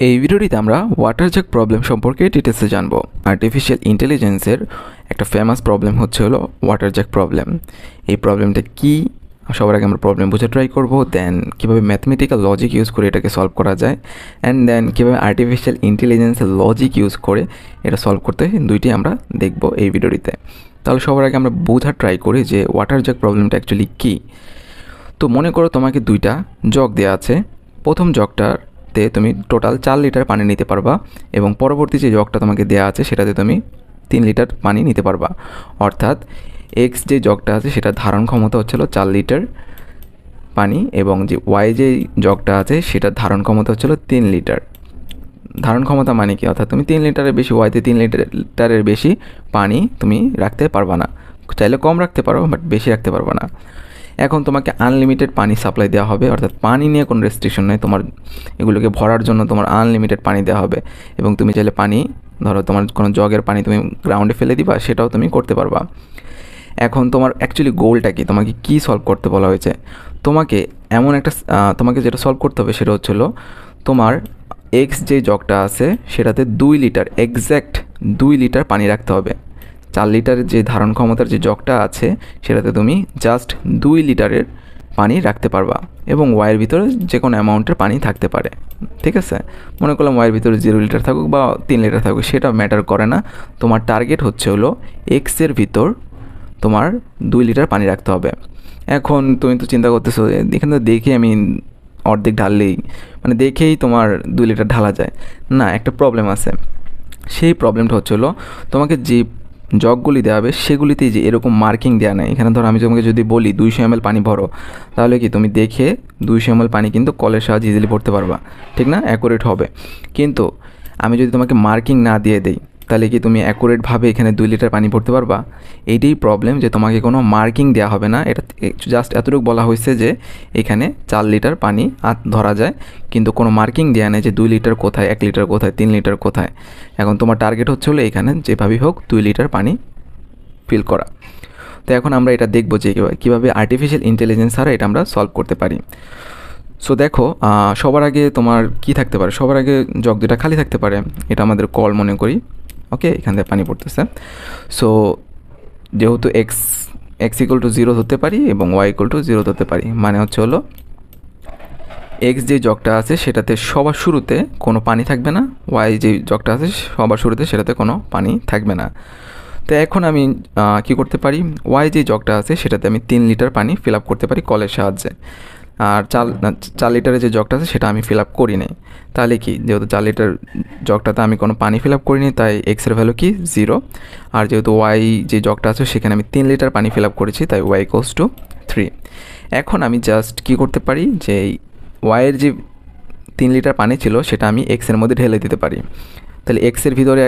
এই ভিডিওটিতে আমরা ওয়াটার জ্যাক প্রবলেম সম্পর্কে ডিটেলসে জানব। আর্টিফিশিয়াল ইন্টেলিজেন্সের একটা ফেমাস প্রবলেম হচ্ছে হলো ওয়াটার জ্যাক প্রবলেম এই প্রবলেমটা কী? সবার আগে আমরা প্রবলেম বুঝে ট্রাই করব দেন কীভাবে ম্যাথমেটিক্যাল লজিক ইউজ করে এটাকে সলভ করা যায় অ্যান্ড দেন কীভাবে আর্টিফিশিয়াল ইন্টেলিজেন্সের লজিক ইউজ করে এটা সলভ করতে দুইটি আমরা দেখব এই ভিডিওটিতে। তাহলে সবার আগে আমরা বোঝার ট্রাই করি যে ওয়াটার জ্যাক প্রবলেমটা অ্যাকচুয়ালি কী। তো মনে করো তোমাকে দুইটা জগ দেওয়া আছে। প্রথম জগটাতে তুমি টোটাল চার লিটার পানি নিতে পারবা এবং পরবর্তী যে জগটা তোমাকে দেওয়া আছে সেটাতে তুমি তিন লিটার পানি নিতে পারবা। অর্থাৎ এক্স যে জগটা আছে সেটা ধারণ ক্ষমতা হচ্ছিল চার লিটার পানি এবং যে ওয়াই যে জগটা আছে সেটার ধারণ ক্ষমতা হচ্ছিল তিন লিটার ধারণ ক্ষমতা মানে কি? অর্থাৎ তুমি তিন লিটারের বেশি ওয়াইতে তিন লিটারের বেশি পানি তুমি রাখতে পারবা না। চাইলে কম রাখতে পারো বাট বেশি রাখতে পারবা না। এখন তোমাকে আনলিমিটেড পানি সাপ্লাই দেওয়া হবে, অর্থাৎ পানি নিয়ে কোনো রেস্ট্রিকশন নেই, তোমার এগুলোকে ভরার জন্য তোমার আনলিমিটেড পানি দেওয়া হবে। এবং তুমি চাইলে পানি, ধরো তোমার কোনো জগের পানি তুমি গ্রাউন্ডে ফেলে দিবা, সেটাও তুমি করতে পারবা। এখন তোমার অ্যাকচুয়ালি গোলটা কি? তোমাকে কী সলভ করতে বলা হয়েছে? তোমাকে এমন একটা তোমাকে যেটা সলভ করতে হবে সেটা হচ্ছিল তোমার এক্স যে জগটা আছে, সেটাতে দুই লিটার এক্স্যাক্ট দুই লিটার পানি রাখতে হবে। চার লিটারের যে ধারণ ক্ষমতার যে জগটা আছে, সেটাতে তুমি জাস্ট দুই লিটারের পানি রাখতে পারবা এবং ওয়াইয়ের ভিতরে যে কোনো অ্যামাউন্টের পানি থাকতে পারে। ঠিক আছে? মনে করলাম ওয়াইয়ের ভিতরে জিরো লিটার থাকুক বা তিন লিটার থাকুক, সেটা ম্যাটার করে না। তোমার টার্গেট হচ্ছে হলো এক্সের ভিতর তোমার দুই লিটার পানি রাখতে হবে। এখন তুমি তো চিন্তা করতেছো, এখানে দেখে আমি অর্ধেক ঢাললেই মানে দেখেই তোমার দুই লিটার ঢালা যায়। না, একটা প্রবলেম আছে। সেই প্রবলেমটা হচ্ছে হলো তোমাকে যে জগগুলি দেওয়া হবে, সেগুলিতেই যে এরকম মার্কিং দেওয়া নেই। এখানে ধরো আমি তোমাকে যদি বলি দুইশো এম পানি ভরো, তাহলে কি তুমি দেখে দুইশো এম পানি কিন্তু কলের সাহায্যে ইজিলি ভরতে পারবা। ঠিক না? অ্যাকুরেট হবে। কিন্তু আমি যদি তোমাকে মার্কিং না দিয়ে দেই তাহলে কি তুমি অ্যাকুরেটভাবে এখানে দুই লিটার পানি ভরতে পারবা? এইটাই প্রবলেম যে তোমাকে কোনো মার্কিং দেওয়া হবে না। এটা জাস্ট এতটুকু বলা হয়েছে যে এখানে চার লিটার পানি ধরা যায়। কিন্তু কোনো মার্কিং দেওয়া নেই যে দুই লিটার কোথায়, এক লিটার কোথায়, তিন লিটার কোথায়। এখন তোমার টার্গেট হচ্ছে হলো এখানে যেভাবেই হোক দুই লিটার পানি ফিল করা। তো এখন আমরা এটা দেখব যে কীভাবে আর্টিফিশিয়াল ইন্টেলিজেন্স ছাড়া এটা আমরা সলভ করতে পারি। সো দেখো সবার আগে তোমার কি থাকতে পারে? সবার আগে জগ দুটা খালি থাকতে পারে। এটা আমাদের কল মনে করি। ওকে এখান থেকে পানি পড়তেছে। সো যেহেতু X X equal to zero ধরতে পারি এবং ওয়াই ইকুয়াল টু জিরো ধরতে পারি মানে হচ্ছে হলো এক্স যে জগটা আছে সেটাতে সবার শুরুতে কোনো পানি থাকবে না ওয়াই যে জগটা আছে সবার শুরুতে সেটাতে কোনো পানি থাকবে না। তো এখন আমি কি করতে পারি? ওয়াই যে জগটা আছে সেটাতে আমি তিন লিটার পানি ফিল আপ করতে পারি কলের সাহায্যে। আর চাল চার লিটারের যে জগটা আছে সেটা আমি ফিল আপ করি নি তাহলে কি? যেহেতু চার লিটার জগটাতে আমি কোনো পানি ফিল আপ করিনি, তাই এক্সের ভ্যালু কি? জিরো আর যেহেতু ওয়াই যে জগটা আছে সেখানে আমি তিন লিটার পানি ফিল আপ করেছি, তাই ওয়াই কোস টু থ্রি এখন আমি জাস্ট কি করতে পারি? যে ওয়াইয়ের যে তিন লিটার পানি ছিল, সেটা আমি এক্সের মধ্যে ঢেলে দিতে পারি। তাহলে এক্সের ভিতরে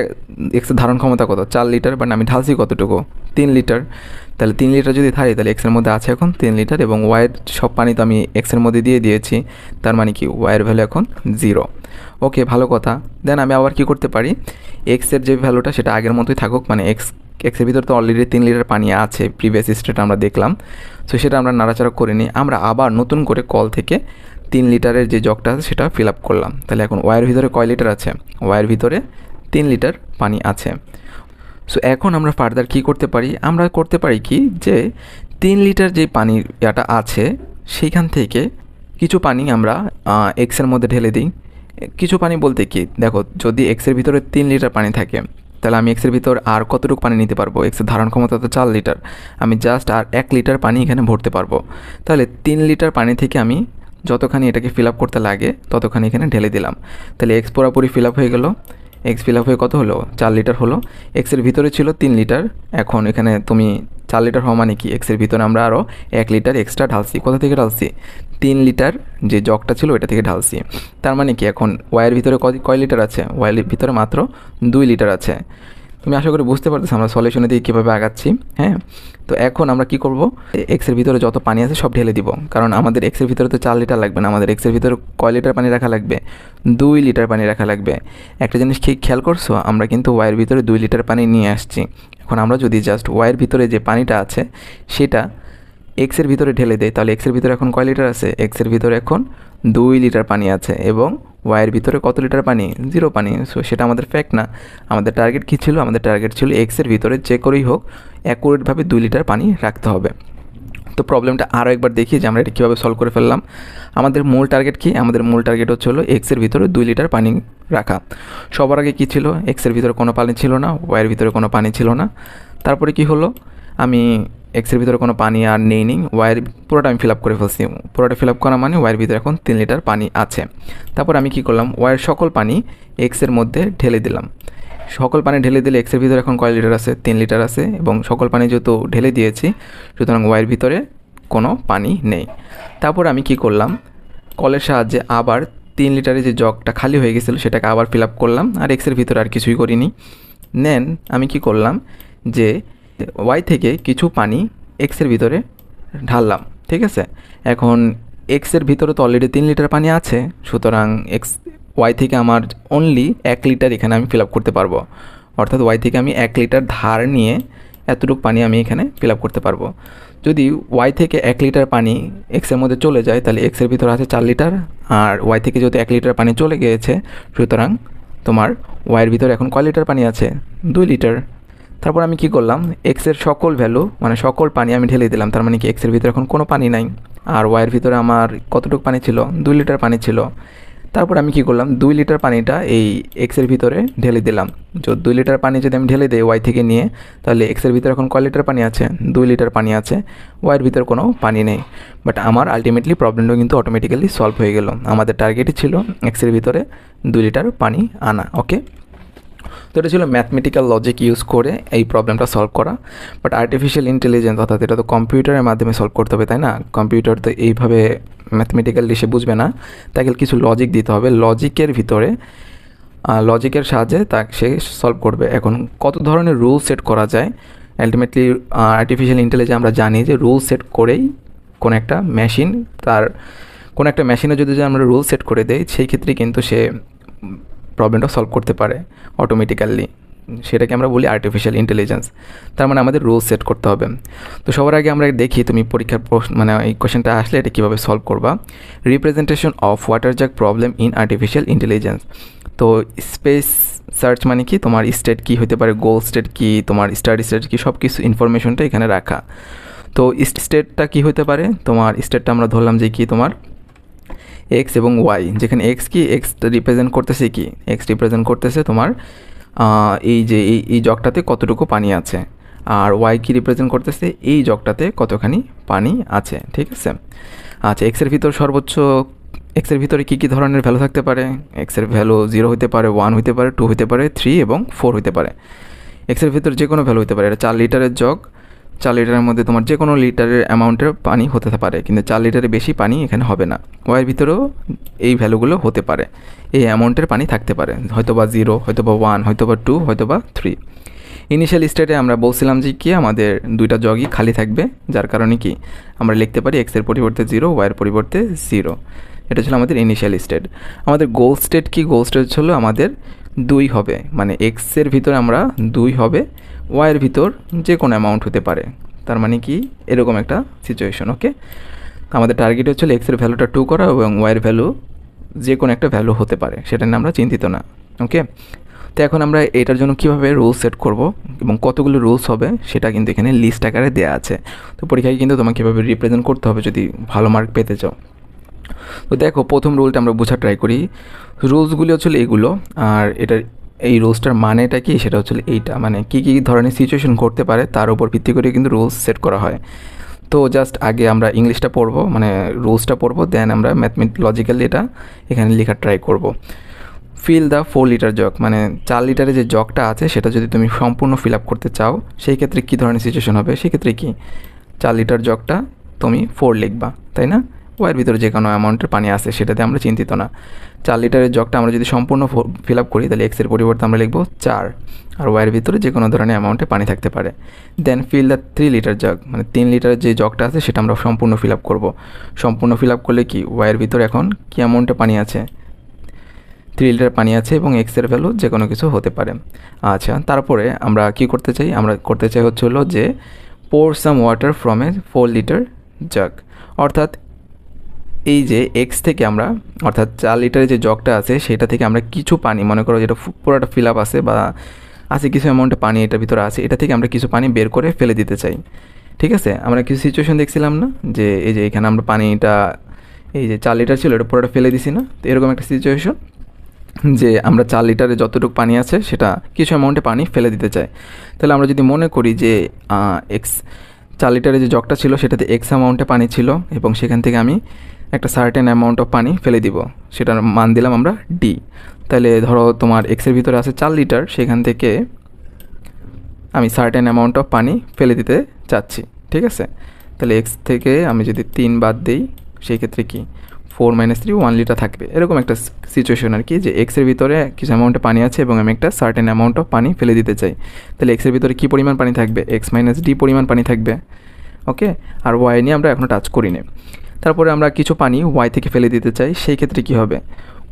এক্সের ধারণ ক্ষমতা কত? চার লিটার বাট আমি ঢালছি কতটুকু? তিন লিটার। তাহলে তিন লিটার যদি থাকি তাহলে এক্সের মধ্যে আছে এখন তিন লিটার এবং ওয়াইয়ের সব পানি তো আমি এক্সের মধ্যে দিয়ে দিয়েছি, তার মানে কি? ওয়াইয়ের ভ্যালু এখন জিরো ওকে ভালো কথা। দেন আমি আবার কি করতে পারি? এক্সের যে ভ্যালুটা সেটা আগের মতোই থাকুক মানে এক্স এক্সের ভিতরে তো অলরেডি তিন লিটার পানি আছে প্রিভিয়াস স্টেট আমরা দেখলাম। সো সেটা আমরা নাড়াচাড়া করিনি আমরা আবার নতুন করে কল থেকে তিন লিটারের যে জগটা আছে সেটা ফিল আপ করলাম। তাহলে এখন ওয়াইয়ের ভিতরে কয় লিটার আছে? ওয়াইয়ের ভিতরে তিন লিটার পানি আছে। সো এখন আমরা ফার্দার কি করতে পারি? আমরা করতে পারি কি যে, তিন লিটার যে পানির ইয়াটা আছে, সেইখান থেকে কিছু পানি আমরা এক্সের মধ্যে ঢেলে দিই। কিছু পানি বলতে কি? দেখো, যদি এক্সের ভিতরে তিন লিটার পানি থাকে, তাহলে আমি এক্সের ভিতর আর কতটুকু পানি নিতে পারব? এক্সের ধারণ ক্ষমতা তো চার লিটার। আমি জাস্ট আর এক লিটার পানি এখানে ভরতে পারব। তাহলে তিন লিটার পানি থেকে আমি যতখানি এটাকে ফিল আপ করতে লাগে, ততখানি এখানে ঢেলে দিলাম। তাহলে এক্স পুরোপুরি ফিল আপ হয়ে গেলো। এক্স ফিল আপ হয়ে কত হলো? চার লিটার হলো। এক্সের ভিতরে ছিল তিন লিটার এখন এখানে তুমি চার লিটার হওয়া মানে কি? এক্সের ভিতরে আমরা আরও এক লিটার এক্সট্রা ঢালছি। কোথা থেকে ঢালছি? তিন লিটার যে জগটা ছিল ওইটা থেকে ঢালছি। তার মানে কি? এখন ওয়াইয়ের ভিতরে কয় লিটার আছে? ওয়াইয়ের ভিতরে মাত্র দুই লিটার আছে। তুমি আশা করি বুঝতে পারতেছো আমরা সলিউশনে দিয়ে কীভাবে আগাচ্ছি হ্যাঁ? তো এখন আমরা কি করব? এক্সের ভিতরে যত পানি আছে সব ঢেলে দিব। কারণ আমাদের এক্সের ভিতরে তো চার লিটার লাগবে না, আমাদের এক্সের ভিতরে কয় লিটার পানি রাখা লাগবে? দুই লিটার পানি রাখা লাগবে। একটা জিনিস ঠিক খেয়াল করছ? আমরা কিন্তু ওয়াইয়ের ভিতরে দুই লিটার পানি নিয়ে আসছি। এখন আমরা যদি জাস্ট ওয়াইয়ের ভিতরে যে পানিটা আছে, সেটা এক্সের ভিতরে ঢেলে দেয় তাহলে এক্সের ভিতরে এখন কয় লিটার আছে? এক্সের ভিতরে এখন দুই লিটার পানি আছে এবং ওয়াইয়ের ভিতরে কত লিটার পানি? জিরো পানি। সো সেটা আমাদের ফ্যাক্ট না। আমাদের টার্গেট কী ছিল? আমাদের টার্গেট ছিল এক্সের ভিতরে যে করেই হোক অ্যাকুরেটভাবে দুই লিটার পানি রাখতে হবে। তো প্রবলেমটা আরও একবার দেখি যে আমরা এটা কীভাবে সলভ করে ফেললাম। আমাদের মূল টার্গেট কি? আমাদের মূল টার্গেট হচ্ছে হলো এক্সের ভিতরে দুই লিটার পানি রাখা। সবার আগে কী ছিল? এক্সের ভিতরে কোনো পানি ছিল না ওয়াইয়ের ভিতরে কোনো পানি ছিল না। তারপরে কি হলো? আমি এক্সের ভিতরে কোনো পানি আর নেই নি ওয়াইয়ের পুরোটা আমি ফিল আপ করে ফেলছি। পুরোটা ফিল আপ করা মানে ওয়াইয়ের ভিতরে এখন তিন লিটার পানি আছে। তারপর আমি কি করলাম? ওয়াইয়ের সকল পানি এক্সের মধ্যে ঢেলে দিলাম। সকল পানি ঢেলে দিলে এক্সের ভিতরে এখন কয় লিটার আছে? তিন লিটার আছে এবং সকল পানি যেহেতু ঢেলে দিয়েছি, সুতরাং ওয়াইয়ের ভিতরে কোনো পানি নেই। তারপর আমি কি করলাম? কলের সাহায্যে আবার তিন লিটারের যে জগটা খালি হয়ে গেছিল, সেটাকে আবার ফিল আপ করলাম। আর এক্সের ভিতরে আর কিছুই করিনি। নেন আমি কি করলাম যে ওয়াই থেকে কিছু পানি এক্সের ভিতরে ঢাললাম, ঠিক আছে? এখন এক্সের ভিতরে তো অলরেডি তিন লিটার পানি আছে, সুতরাং এক্স ওয়াই থেকে আমার অনলি এক লিটার এখানে আমি ফিল আপ করতে পারব। অর্থাৎ ওয়াই থেকে আমি এক লিটার ধার নিয়ে এতটুকু পানি আমি এখানে ফিল আপ করতে পারব। যদি ওয়াই থেকে এক লিটার পানি এক্সের মধ্যে চলে যায়, তাহলে এক্সের ভিতরে আছে চার লিটার, আর ওয়াই থেকে যেহেতু এক লিটার পানি চলে গিয়েছে, সুতরাং তোমার ওয়াইয়ের ভিতরে এখন কয় লিটার পানি আছে? দুই লিটার। তারপর আমি কি করলাম? এক্সের সকল ভ্যালু মানে সকল পানি আমি ঢেলে দিলাম। তার মানে কি এক্সের ভিতরে এখন কোনো পানি নাই। আর ওয়াইয়ের ভিতরে আমার কতটুকু পানি ছিল? দুই লিটার পানি ছিল। তারপর আমি কি করলাম? দুই লিটার পানিটা এই এক্সের ভিতরে ঢেলে দিলাম। যদি দুই লিটার পানি যদি আমি ঢেলে দিই ওয়াই থেকে নিয়ে, তাহলে এক্সের ভিতরে এখন কয় লিটার পানি আছে? দুই লিটার পানি আছে। ওয়াইয়ের ভিতরে কোনো পানি নেই। বাট আমার আলটিমেটলি প্রবলেমটা কিন্তু অটোমেটিক্যালি সলভ হয়ে গেল। আমাদের টার্গেটই ছিল এক্সের ভিতরে দুই লিটার পানি আনা ওকে তো এটা ছিল ম্যাথমেটিক্যাল লজিক ইউজ করে এই প্রবলেমটা সলভ করা বাট আর্টিফিশিয়াল ইন্টেলিজেন্স অর্থাৎ এটা তো কম্পিউটারের মাধ্যমে সলভ করতে হবে, তাই না? কম্পিউটার তো এইভাবে ম্যাথমেটিক্যালি সে বুঝবে না, তাকে কিছু লজিক দিতে হবে। লজিকের ভিতরে লজিকের সাহায্যে তাকে সে সলভ করবে। এখন কত ধরনের রুল সেট করা যায়? আলটিমেটলি আর্টিফিশিয়াল ইন্টেলিজেন্স আমরা জানি যে রুল সেট করেই কোনো একটা মেশিন তার, কোনো একটা মেশিনে যদি আমরা রুল সেট করে দেই, সেই ক্ষেত্রে কিন্তু সে প্রবলেমটা সলভ করতে পারে অটোমেটিক্যালি সেটাকে আমরা বলি আর্টিফিশিয়াল ইন্টেলিজেন্স তার মানে আমাদের রুল সেট করতে হবে। তো সবার আগে আমরা দেখি তুমি পরীক্ষার প্রশ্ন মানে এই কোয়েশ্চেনটা আসলে এটা কীভাবে সলভ করবা। Representation of water jack problem in artificial intelligence তো স্পেস সার্চ মানে কি? তোমার স্টেট কী হতে পারে? গোল স্টেট কি? তোমার স্টাডি স্টেট কি? সব কিছু ইনফরমেশনটা এখানে রাখা। তো স্টেটটা কী হতে পারে? তোমার স্টেটটা আমরা ধরলাম যে কি? তোমার এক্স এবং ওয়াই যেখানে এক্স কি? এক্স রিপ্রেজেন্ট করতেছে কি? এক্স রিপ্রেজেন্ট করতেছে তোমার এই যে, এই এই জগটাতে কতটুকু পানি আছে? আর ওয়াই কি রিপ্রেজেন্ট করতেছে? এই জগটাতে কতখানি পানি আছে? ঠিক আছে? আচ্ছা এক্সের ভিতর সর্বোচ্চ এক্সের ভিতরে কী কী ধরনের ভ্যালু থাকতে পারে? এক্সের ভ্যালু জিরো হতে পারে ওয়ান হতে পারে টু হতে পারে থ্রি এবং ফোর হতে পারে। এক্সের ভিতর যে কোনো ভ্যালু হতে পারে, এটা চার লিটারের জগ চার লিটারের মধ্যে তোমার যে কোনো লিটারের অ্যামাউন্টের পানি হতে পারে, কিন্তু চার লিটারের বেশি পানি এখানে হবে না। ওয়ের ভিতরেও এই ভ্যালুগুলো হতে পারে। এই অ্যামাউন্টের পানি থাকতে পারে। হয়তো বা জিরো হয়তো বা ওয়ান হয়তো বা টু হয়তো বা থ্রি। ইনিশিয়াল স্টেটে আমরা বলছিলাম যে কি আমাদের দুইটা জগই খালি থাকবে, যার কারণে কি আমরা লিখতে পারি এক্সের পরিবর্তে জিরো ওয়াইয়ের পরিবর্তে জিরো। এটা ছিল আমাদের ইনিশিয়াল স্টেট। আমাদের গোল স্টেট কি? গোল স্টেট হলো আমাদের দুই হবে। মানে এক্সের ভিতরে আমরা দুই হবে ওয়াইয়ের ভিতর যে কোনো অ্যামাউন্ট হতে পারে। তার মানে কি? এরকম একটা সিচুয়েশন ওকে আমাদের টার্গেট হচ্ছে এক্সের ভ্যালুটা টু করা এবং ওয়াইয়ের ভ্যালু যে কোনো একটা ভ্যালু হতে পারে। সেটা নিয়ে আমরা চিন্তিত না ওকে তো এখন আমরা এটার জন্য কীভাবে রুলস সেট করব এবং কতগুলো রুলস হবে সেটা কিন্তু এখানে লিস্ট আকারে দেওয়া আছে। তো পরীক্ষায় কিন্তু তোমাকে কীভাবে রিপ্রেজেন্ট করতে হবে যদি ভালো মার্ক পেতে চাও। তো দেখো, প্রথম রুলটা আমরা বোঝা ট্রাই করি। রুলসগুলি হচ্ছে এগুলো, আর এটার, এই রুলসটার মানেটা কি? সেটা হচ্ছে এইটা। মানে কী কী ধরনের সিচুয়েশন ঘটতে পারে, তার উপর ভিত্তি করে কিন্তু রুলস সেট করা হয়। তো জাস্ট আগে আমরা ইংলিশটা পড়ব মানে রুলসটা পড়ব দেন আমরা ম্যাথমেট লজিক্যালি এটা এখানে লেখার ট্রাই করব। Fill the four litre jug মানে চার লিটারের যে জগটা আছে, সেটা যদি তুমি সম্পূর্ণ ফিল আপ করতে চাও, সেই ক্ষেত্রে কী ধরনের সিচুয়েশন হবে? সেক্ষেত্রে কি? চার লিটার জগটা তুমি ফোর লিখবা, তাই না? ওয়ার ভিতরে যে কোনো অ্যামাউন্টের পানি আছে সেটাতে আমরা চিন্তিত না। চার লিটারের জগটা আমরা যদি সম্পূর্ণ ফিল আপ করি, তাহলে এক্সের পরিবর্তে আমরা লিখব চার। আর ওয়াইয়ের ভিতরে যে কোনো ধরনের অ্যামাউন্টে পানি থাকতে পারে। Then fill the three litre jug মানে তিন লিটারের যে জগটা আছে সেটা আমরা সম্পূর্ণ ফিল আপ করব। সম্পূর্ণ ফিল আপ করলে কি? ওয়াইয়ের ভিতরে এখন কী অ্যামাউন্টে পানি আছে? থ্রি লিটার পানি আছে এবং এক্সের ভ্যালু যে কোনো কিছু হতে পারে। আচ্ছা তারপরে আমরা কি করতে চাই? আমরা করতে চাই হচ্ছে হলো যে pour some water from a four litre jug অর্থাৎ এই যে এক্স থেকে আমরা, অর্থাৎ চার লিটারের যে জগটা আছে, সেটা থেকে আমরা কিছু পানি, মনে করো যেটা পুরোটা ফিল আপ আছে বা আছে কিছু অ্যামাউন্টে পানি এটার ভিতরে আছে, এটা থেকে আমরা কিছু পানি বের করে ফেলে দিতে চাই। ঠিক আছে? আমরা কিছু সিচুয়েশন দেখছিলাম না? যে এই যে এখানে আমরা পানিটা, এই যে চার লিটার ছিল, এটা পুরোটা ফেলে দিছি না? তো এরকম একটা সিচুয়েশন যে আমরা চার লিটারে যতটুকু পানি আছে, সেটা কিছু অ্যামাউন্টে পানি ফেলে দিতে চাই। তাহলে আমরা যদি মনে করি যে এক্স চার লিটারে যে জগটা ছিল, সেটাতে এক্স অ্যামাউন্টে পানি ছিল এবং সেখান থেকে আমি একটা সার্টেন অ্যামাউন্ট অফ পানি ফেলে দিব। সেটার মান দিলাম আমরা ডি তাহলে ধরো তোমার এক্সের ভিতরে আছে চার লিটার, সেখান থেকে আমি সার্টেন অ্যামাউন্ট অফ পানি ফেলে দিতে চাচ্ছি, ঠিক আছে? তাহলে এক্স থেকে আমি যদি তিন বাদ দিই সেই ক্ষেত্রে কি? Four minus three one litre থাকবে। এরকম একটা সিচুয়েশন আর কি, যে এক্সের ভিতরে কিছু অ্যামাউন্টে পানি আছে এবং আমি একটা সার্টেন অ্যামাউন্ট অফ পানি ফেলে দিতে চাই। তাহলে এক্সের ভিতরে কী পরিমাণ পানি থাকবে? এক্স মাইনাস ডি পরিমাণ পানি থাকবে। ওকে আর ওয়াই নিয়ে আমরা এখনও টাচ করিনি। তারপরে আমরা কিছু পানি ওয়াই থেকে ফেলে দিতে চাই, সেই ক্ষেত্রে কী হবে?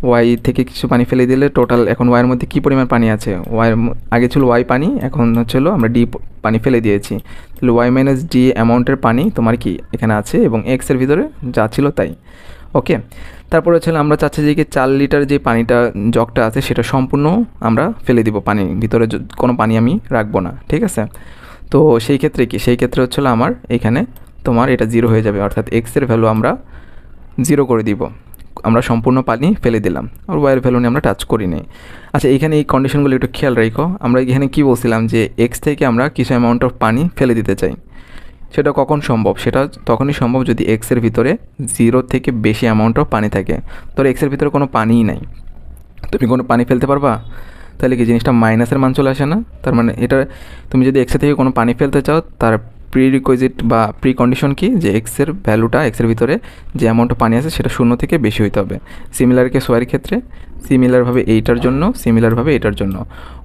ওয়াই থেকে কিছু পানি ফেলে দিলে টোটাল এখন ওয়াইয়ের মধ্যে কী পরিমাণ পানি আছে? ওয়াইয়ের আগে ছিল ওয়াই পানি, এখন হচ্ছে হলো আমরা ডি পানি ফেলে দিয়েছি। তাহলে ওয়াই মাইনাস ডি অ্যামাউন্টের পানি তোমার কি এখানে আছে এবং এক্সের ভিতরে যা ছিল তাই। ওকে তারপরে হচ্ছে আমরা চাচ্ছি যে কি চার লিটার যে পানিটা, জগটা আছে সেটা সম্পূর্ণ আমরা ফেলে দিব পানি, ভিতরে কোনো পানি আমি রাখব না, ঠিক আছে? তো সেই ক্ষেত্রে কি? সেই ক্ষেত্রে হচ্ছে হলো আমার এখানে তোমার এটা জিরো হয়ে যাবে, অর্থাৎ এক্সের ভ্যালু আমরা জিরো করে দিব। আমরা সম্পূর্ণ পানি ফেলে দিলাম, আর ওয়াইয়ের ভ্যালু নিয়ে আমরা টাচ করি নি আচ্ছা এখানে এই কন্ডিশনগুলো একটু খেয়াল রেখো। আমরা এখানে কি বলছিলাম যে এক্স থেকে আমরা কিছু অ্যামাউন্ট অফ পানি ফেলে দিতে চাই। সেটা কখন সম্ভব? সেটা তখনই সম্ভব যদি এক্সের ভিতরে জিরো থেকে বেশি অ্যামাউন্ট অফ পানি থাকে। তোর এক্সের ভিতরে কোনো পানিই নাই। তুমি কোনো পানি ফেলতে পারবা? তাহলে কি জিনিসটা মাইনাসের মান চলে আসে না? তার মানে এটা, তুমি যদি এক্সের থেকে কোনো পানি ফেলতে চাও, তার প্রি রিকোয়েজিট বা প্রি কন্ডিশন কি? যে এক্সের ভ্যালুটা এক্সের ভিতরে যে অ্যামাউন্ট পানি আছে সেটা শূন্য থেকে বেশি হইতে হবে। সিমিলার কেস ওয়াইয়ের ক্ষেত্রে সিমিলারভাবে এইটার জন্য সিমিলারভাবে এটার জন্য।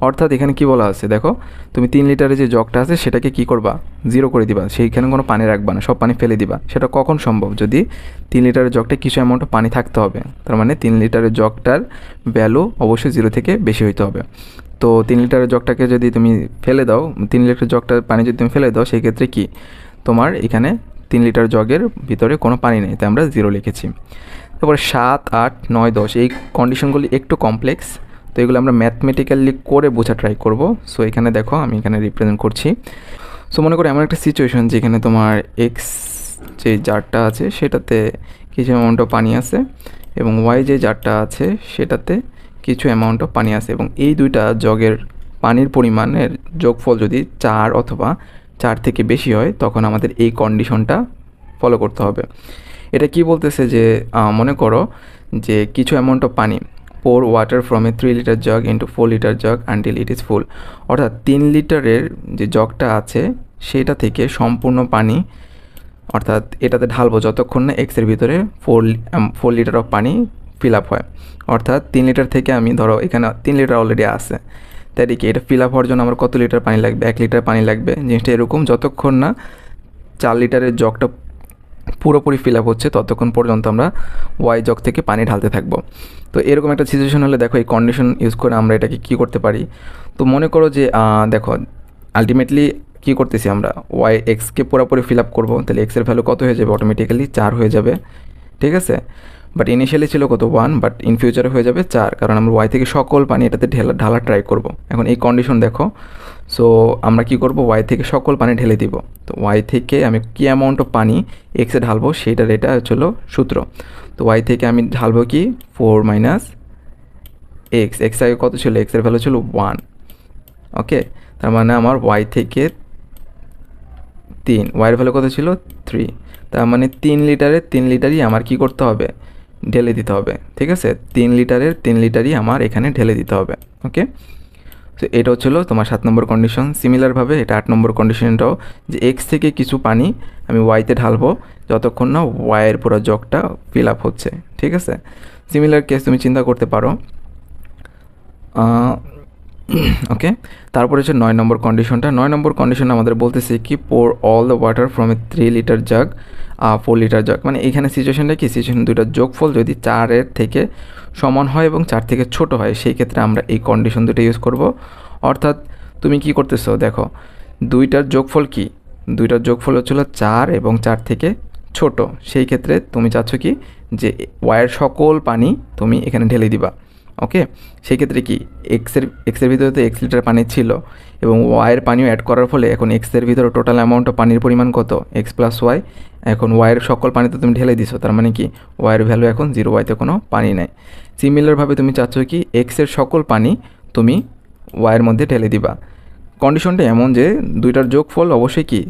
অর্থাৎ এখানে কি বলা আছে? দেখো, তুমি তিন লিটারের যে জগটা আছে সেটাকে কি করবা? জিরো করে দিবা। সেইখানে কোনো পানি রাখবা না, সব পানি ফেলে দিবা। সেটা কখন সম্ভব? যদি তিন লিটারের জগটা কিছু অ্যামাউন্ট পানি থাকতে হবে, তার মানে তিন লিটারের জগটার ভ্যালু অবশ্যই জিরো থেকে বেশি হইতে হবে। তো তিন লিটারের জগটাকে যদি তুমি ফেলে দাও, তিন লিটার জগটার পানি যদি তুমি ফেলে দাও, সেই ক্ষেত্রে কি? তোমার এখানে তিন লিটার জগের ভিতরে কোনো পানি নেই, তাই আমরা জিরো লিখেছি। তারপরে সাত, আট, নয়, দশ, এই কন্ডিশনগুলি একটু কমপ্লেক্স তো এগুলো আমরা ম্যাথমেটিক্যালি করে বোঝা ট্রাই করব। সো এখানে দেখো, আমি এখানে রিপ্রেজেন্ট করছি। সো মনে করো এমন একটা সিচুয়েশন যেখানে তোমার এক্স যে জারটা আছে, সেটাতে কিছু অ্যামাউন্ট পানি আছে এবং ওয়াই যে জারটা আছে, সেটাতে কিছু অ্যামাউন্ট অফ পানি আছে এবং এই দুইটা জগের পানির পরিমাণের যোগফল যদি চার অথবা চার থেকে বেশি হয়, তখন আমাদের এই কন্ডিশনটা ফলো করতে হবে। এটা কি বলতেছে যে মনে করো যে কিছু অ্যামাউন্ট অফ পানি pour water from a three litre jug into four litre jug until it is full অর্থাৎ তিন লিটারের যে জগটা আছে, সেটা থেকে সম্পূর্ণ পানি, অর্থাৎ এটাতে ঢালবো যতক্ষণ না এক্সের ভিতরে ফোর ফোর লিটার অফ পানি ফিল আপ হয়। অর্থাৎ তিন লিটার থেকে আমি, ধরো এখানে তিন লিটার অলরেডি আছে। তাই কি এটা ফিল আপ হওয়ার জন্য আমার কত লিটার পানি লাগবে? এক লিটার পানি লাগবে। জিনিসটা এরকম যতক্ষণ না চার লিটারের জগটা পুরোপুরি ফিল আপ হচ্ছে, ততক্ষণ পর্যন্ত আমরা ওয়াই জগ থেকে পানি ঢালতে থাকব। তো এরকম একটা সিচুয়েশন হলে দেখো, এই কন্ডিশন ইউজ করে আমরা এটাকে কী করতে পারি? তো মনে করো যে দেখো আলটিমেটলি কী করতেছি আমরা? ওয়াই এক্সকে পুরোপুরি ফিল আপ করব। তাহলে এক্সের ভ্যালু কত হয়ে যাবে? অটোমেটিক্যালি চার হয়ে যাবে। ঠিক আছে? বাট ইনিশিয়ালি ছিল কত ওয়ান বাট ইন ফিউচারে হয়ে যাবে চার, কারণ আমরা ওয়াই থেকে সকল পানি এটাতে ঢেলা, ঢালা ট্রাই করব। এখন এই কন্ডিশন দেখো। সো আমরা কি করব? ওয়াই থেকে সকল পানি ঢেলে দিব। তো ওয়াই থেকে আমি কী অ্যামাউন্ট অফ পানি এক্সে ঢালবো? সেইটার এটা হচ্ছিল সূত্র। তো ওয়াই থেকে আমি ঢালবো কি? ফোর মাইনাস এক্স এক্স আগে কত ছিল? এক্সের ভ্যালু ছিল ওয়ান ওকে তার মানে আমার ওয়াই থেকে তিন। ওয়াইয়ের ভ্যালু কত ছিল? থ্রি তার মানে তিন লিটারে তিন লিটারই আমার কি করতে হবে? ঢেলে দিতে হবে, ঠিক আছে? তিন লিটারের, তিন লিটারই আমার এখানে ঢেলে দিতে হবে, ওকে? তো এটা হচ্ছিল তোমার সাত নম্বর কন্ডিশন সিমিলারভাবে এটা আট নম্বর কন্ডিশনটাও যে এক্স থেকে কিছু পানি আমি ওয়াইতে ঢালবো, যতক্ষণ না ওয়াইয়ের পুরো জগটা ফিল আপ হচ্ছে, ঠিক আছে? সিমিলার কেস তুমি চিন্তা করতে পারো। ওকে তারপরে হচ্ছে নয় নম্বর কন্ডিশনটা নয় নম্বর কন্ডিশন আমাদের বলতেছে কি pour all the water from a three litre jug four litre jug মানে এখানে সিচুয়েশনটা কি? সিচুয়েশন দুইটার যোগফল যদি চারের থেকে সমান হয় এবং চার থেকে ছোট হয়, সেই ক্ষেত্রে আমরা এই কন্ডিশন দুটো ইউজ করব। অর্থাৎ তুমি কি করতেছো? দেখো, দুইটার যোগফল কি? দুইটার যোগফল হচ্ছিল চার এবং চার থেকে ছোট। সেই ক্ষেত্রে তুমি চাচ্ছ কি? যে ওয়াইয়ের সকল পানি তুমি এখানে ঢেলে দিবা। ওকে সেই ক্ষেত্রে কি এক্সের এক্সের ভিতরে তো এক্স লিটার পানি ছিল এবং ওয়াইয়ের পানিও অ্যাড করার ফলে এখন এক্সের ভিতরে টোটাল অ্যামাউন্ট অফ পানির পরিমাণ কত? এক্স প্লাস ওয়াই এখন ওয়াইয়ের সকল পানিতে তুমি ঢেলে দিছো, তার মানে কি? ওয়াইয়ের ভ্যালু এখন জিরো ওয়াইতে কোনো পানি নাই। সিমিলারভাবে তুমি চাচ্ছ কি? এক্সের সকল পানি তুমি ওয়াইয়ের মধ্যে ঢেলে দিবা। কন্ডিশনটা এমন যে দুইটার যোগফল অবশ্যই কি?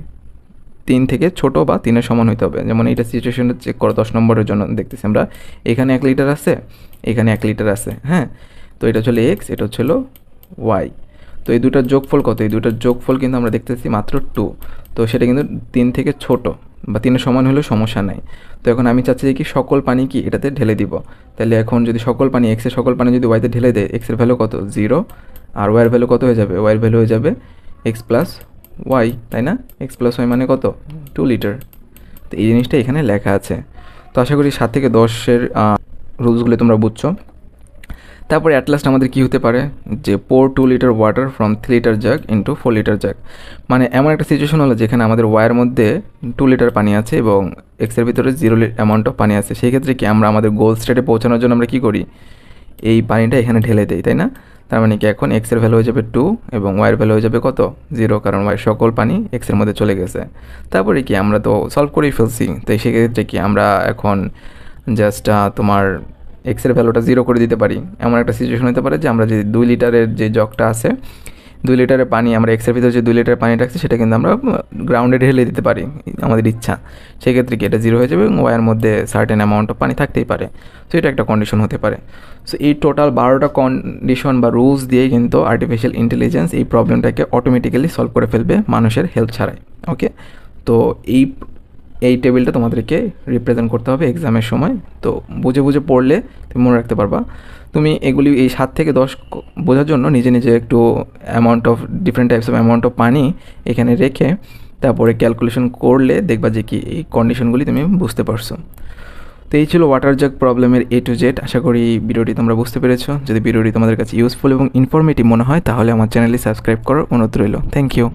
তিন থেকে ছোট বা তিনের সমান হইতে হবে। যেমন এইটা সিচুয়েশনটা চেক করো, দশ নম্বরের জন্য দেখতেছি আমরা। এখানে এক লিটার আছে, এখানে এক লিটার আছে হ্যাঁ? তো এটা হচ্ছে এক্স এটা হচ্ছিল ওয়াই তো এই দুটার যোগফল কত? এই দুটার যোগফল কিন্তু আমরা দেখতেছি মাত্র টু তো সেটা কিন্তু তিন থেকে ছোট বা তিনের সমান হলেও সমস্যা নাই। তো এখন আমি চাচ্ছি যে কি সকল পানি কি এটাতে ঢেলে দিব? তাহলে এখন যদি সকল পানি এক্সের সকল পানি যদি ওয়াইতে ঢেলে দেয় এক্সের ভ্যালু কত? জিরো আর ওয়াইয়ের ভ্যালু কত হয়ে যাবে? ওয়াইয়ের ভ্যালু হয়ে যাবে এক্স প্লাস ওয়াই তাই না? এক্স প্লাস ওয়াই মানে কত? টু লিটার তো এই জিনিসটা এখানে লেখা আছে। তো আশা করি সাত থেকে দশের রুলসগুলো তোমরা বুঝছ। তারপরে অ্যাট লাস্ট আমাদের কী হতে পারে? যে pour two litre water from three litre jug into four litre jug মানে এমন একটা সিচুয়েশন হলো যেখানে আমাদের ওয়ার মধ্যে টু লিটার পানি আছে এবং এক্সের ভিতরে জিরো অ্যামাউন্ট অফ পানি আছে। সেই ক্ষেত্রে কি আমরা আমাদের গোল স্টেটে পৌঁছানোর জন্য আমরা কী করি? এই পানিটা এখানে ঢেলে দিই, তাই না? তার মানে কি এখন এক্সের ভ্যালু হয়ে যাবে টু এবং ওয়াইয়ের ভ্যালু হয়ে যাবে কত? জিরো কারণ ওয়াই সকল পানি এক্সের মধ্যে চলে গেছে। তারপরে কি আমরা তো সলভ করেই ফেলছি। তো সেক্ষেত্রে কি আমরা এখন জাস্ট তোমার এক্সের ভ্যালুটা জিরো করে দিতে পারি? এমন একটা সিচুয়েশন হতে পারে যে আমরা যে দুই লিটারের যে জগটা আছে দুই লিটারের পানি, আমরা এক্সের ভিতরে যে দুই লিটার পানি রাখছি, সেটা কিন্তু আমরা গ্রাউন্ডে ঢেলে দিতে পারি, আমাদের ইচ্ছা। সেক্ষেত্রে কি এটা জিরো হয়ে যাবে এবং ওয়ার মধ্যে সার্টেন অ্যামাউন্ট অফ পানি থাকতেই পারে। সো এটা একটা কন্ডিশন হতে পারে। সো এই টোটাল বারোটা কন্ডিশন বা রুলস দিয়ে কিন্তু আর্টিফিশিয়াল ইন্টেলিজেন্স এই প্রবলেমটাকে অটোমেটিক্যালি সলভ করে ফেলবে মানুষের হেল্প ছাড়াই ওকে তো এই এই টেবিলটা তোমাদেরকে রিপ্রেজেন্ট করতে হবে এক্সামের সময়। তো বুঝে বুঝে পড়লে তুমি মনে রাখতে পারবা। তুমি এগুলি এই সাত থেকে দশ বোঝার জন্য নিজে নিজে একটু amount of different types of amount of পানি এখানে রেখে তারপরে ক্যালকুলেশন করলে দেখবা যে কি এই কন্ডিশনগুলি তুমি বুঝতে পারছ। তো এই ছিল ওয়াটার জাগ প্রবলেমের এ টু জেড আশা করি ভিডিওটি তোমরা বুঝতে পেরেছ। যদি ভিডিওটি তোমাদের কাছে ইউজফুল এবং ইনফরমেটিভ মনে হয়, তাহলে আমার চ্যানেলটি সাবস্ক্রাইব করার অনুরোধ রইল। Thank you